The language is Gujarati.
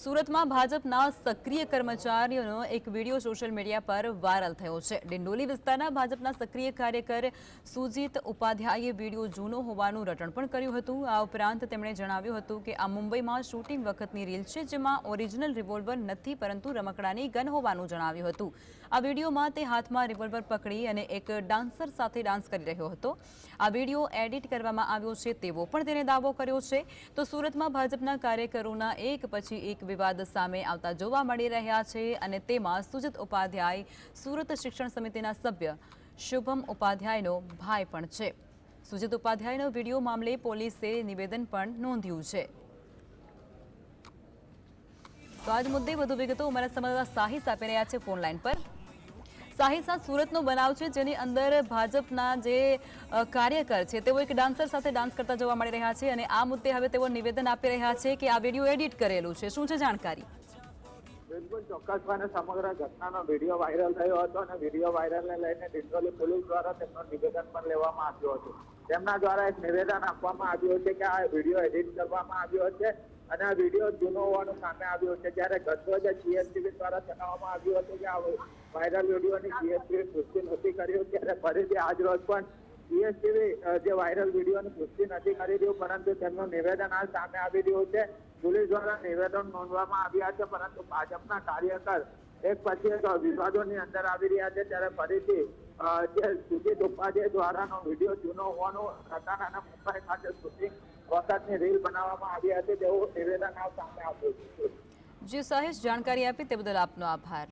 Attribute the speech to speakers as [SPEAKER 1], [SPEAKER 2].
[SPEAKER 1] સુરતમાં ભાજપના સક્રિય કર્મચારીઓનો એક વીડિયો સોશિયલ મીડિયા પર વાયરલ થયો છે. ડિંડોલી વિસ્તારના ભાજપના સક્રિય કાર્યકર સુજીત ઉપાધ્યાયે વીડિયો જૂનો હોવાનું રટણ પણ કર્યું હતું. આ ઉપરાંત તેમણે જણાવ્યું હતું કે આ મુંબઈમાં શૂટિંગ વખતની રીલ છે જેમાં ઓરિજિનલ રિવોલ્વર નથી પરંતુ રમકડાની ગન હોવાનું જણાવ્યું હતું. આ વિડીયોમાં તે હાથમાં રિવોલ્વર પકડી અને એક ડાન્સર સાથે ડાન્સ કરી રહ્યો હતો. આ વીડિયો એડિટ કરવામાં આવ્યો છે તેવો પણ તેને દાવો કર્યો છે. તો સુરતમાં ભાજપના કાર્યકરોના એક પછી એક વિવાદ સામે આવતા જોવા મળી રહ્યા છે અને તેમાં સુજીત ઉપાધ્યાય સુરત શિક્ષણ સમિતિના સભ્ય શુભમ ઉપાધ્યાયનો ભાઈ પણ છે. સુજીત ઉપાધ્યાયનો વીડિયો મામલે પોલીસે નિવેદન પણ નોંધ્યું છે. તો આજ મુદ્દે વધુ વિગતો અમારા સંવાદદાતા સાહિસ આપી રહ્યા છે ફોન લાઈન પર. સાહિસ આ સુરતનો બનાવ છે, જેની અંદર ભાજપના જે કાર્યકર છે, તેઓ એક ડાન્સર સાથે ડાન્સ કરતા જોવા મળી રહ્યા છે અને આ મુદ્દે હવે તેઓ નિવેદન આપી રહ્યા છે કે આ વીડિયો એડિટ કરેલું છે. શું છે જાણકારી?
[SPEAKER 2] બિલકુલ ચોક્કસપણે સમગ્ર ઘટનાનો વીડિયો વાયરલ થયો હતો અને વીડિયો વાયરલને લઈને ડિંડોલી પોલીસ દ્વારા તેમનું નિવેદન પણ લેવામાં આવ્યું હતું. તેમના દ્વારા એક નિવેદન આપવામાં આવ્યું છે કે આ વીડિયો એડિટ કરવામાં આવ્યો છે અને આ વીડિયો જૂનો હોવાનું સામે આવ્યું છે. જ્યારે ગતરોજ જીએસટીવી દ્વારા જણાવવામાં આવ્યું હતું કે આ વાયરલ વિડીયોની જીએસટીવી પુષ્ટિ નથી કર્યું ત્યારે ફરીથી આજ રોજ પણ જીએસટીવી જે વાયરલ વિડીયોની પુષ્ટિ નથી કરી રહ્યું, પરંતુ તેમનું નિવેદન હાલ સામે આવી રહ્યું છે. પોલીસ દ્વારા નિવેદન નોંધવામાં આવ્યા છે, પરંતુ ભાજપના કાર્યકર એક પછી એક વિવાદોની અંદર આવી રહ્યા છે, ત્યારે ફરીથી જે સુજીત ઉપાધ્યાય દ્વારાનો વીડિયો જૂનો હોવાનું પ્રકાર અને મુંબઈ ખાતે શૂટિંગ વખતની રીલ બનાવવામાં આવી હતી, તેવું નિવેદન સામે આપ્યું છે.
[SPEAKER 1] જે સાહિસ જાણકારી આપી તે બદલ આપનો આભાર.